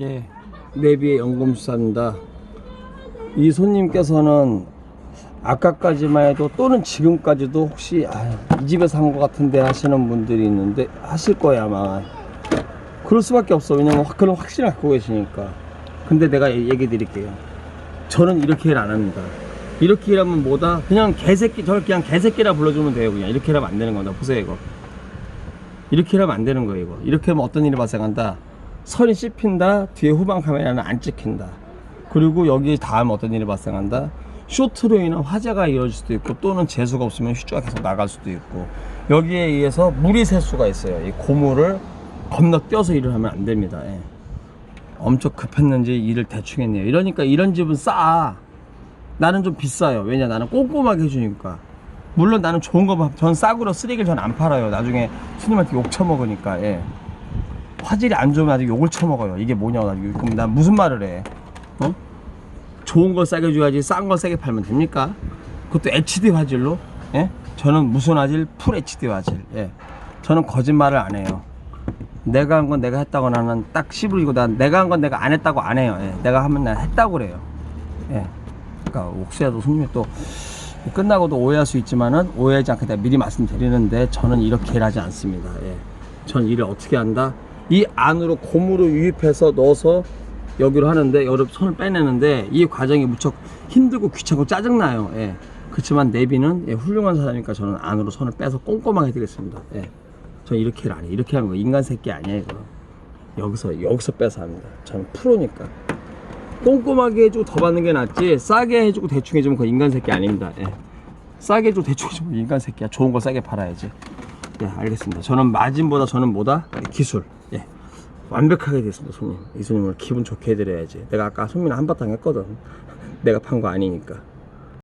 예, 내비의 연금수사입니다. 이 손님께서는 아까까지만 해도 또는 지금까지도 혹시 아, 이 집에서 한 것 같은데 하시는 분들이 있는데 하실 거야 아마. 그럴 수밖에 없어. 왜냐면 확- 그런 확신을 갖고 계시니까. 근데 내가 얘- 얘기 드릴게요. 저는 이렇게 일 안 합니다. 이렇게 일하면 뭐다? 그냥 개새끼, 저를 그냥 개새끼라 불러주면 돼요. 그냥 이렇게 일하면 안 되는 겁니다. 보세요, 이거. 이렇게 일하면 안 되는 거예요, 이거. 이렇게 하면 어떤 일이 발생한다? 선이 씹힌다, 뒤에 후방 카메라는 안 찍힌다. 그리고 여기 다음 어떤 일이 발생한다? 쇼트로 인한 화재가 이어질 수도 있고 또는 재수가 없으면 휴지가 계속 나갈 수도 있고 여기에 의해서 물이 셀 수가 있어요. 이 고무를 건너뛰어서 일을 하면 안 됩니다. 예. 엄청 급했는지 일을 대충 했네요. 이러니까 이런 집은 싸. 나는 좀 비싸요. 왜냐 나는 꼼꼼하게 해주니까. 물론 나는 좋은 거, 봐. 전 싸구려 쓰레기를 전 안 팔아요. 나중에 손님한테 욕 처먹으니까. 예. 화질이 안 좋으면 아직 욕을 처먹어요. 이게 뭐냐고. 나 이거. 그럼 난 무슨 말을 해? 어? 좋은 걸 싸게 줘야지 싼 걸 싸게 팔면 됩니까? 그것도 HD 화질로? 예? 저는 무슨 화질? 풀 HD 화질. 예. 저는 거짓말을 안 해요. 내가 한 건 내가 했다고 나는 딱 씹으리고 난 내가 한 건 내가 안 했다고 안 해요. 예. 내가 하면 난 했다고 그래요. 예. 그러니까 옥수야도 손님이 또 끝나고도 오해할 수 있지만은 오해하지 않게 내가 미리 말씀드리는데 저는 이렇게 일하지 않습니다. 예. 전 일을 어떻게 한다? 이 안으로 고무를 유입해서 넣어서 여기로 하는데 여러 손을 빼내는데 이 과정이 무척 힘들고 귀찮고 짜증나요. 예. 그렇지만 내비는 예, 훌륭한 사람이니까 저는 안으로 손을 빼서 꼼꼼하게 해드리겠습니다. 예. 저는 이렇게 해요. 이렇게 하는 거 인간 새끼 아니에요, 이거. 여기서 여기서 빼서 합니다. 저는 프로니까. 꼼꼼하게 해주고 더 받는 게 낫지 싸게 해주고 대충 해주면 그건 인간 새끼 아닙니다. 예. 싸게 해주고 대충 해주면 인간 새끼야. 좋은 거 싸게 팔아야지. 예, 알겠습니다. 저는 마진보다 저는 뭐다? 기술. 예. 완벽하게 됐습니다, 손님. 이 손님을 기분 좋게 해드려야지. 내가 아까 손님 한바탕 했거든. 내가 판 거 아니니까.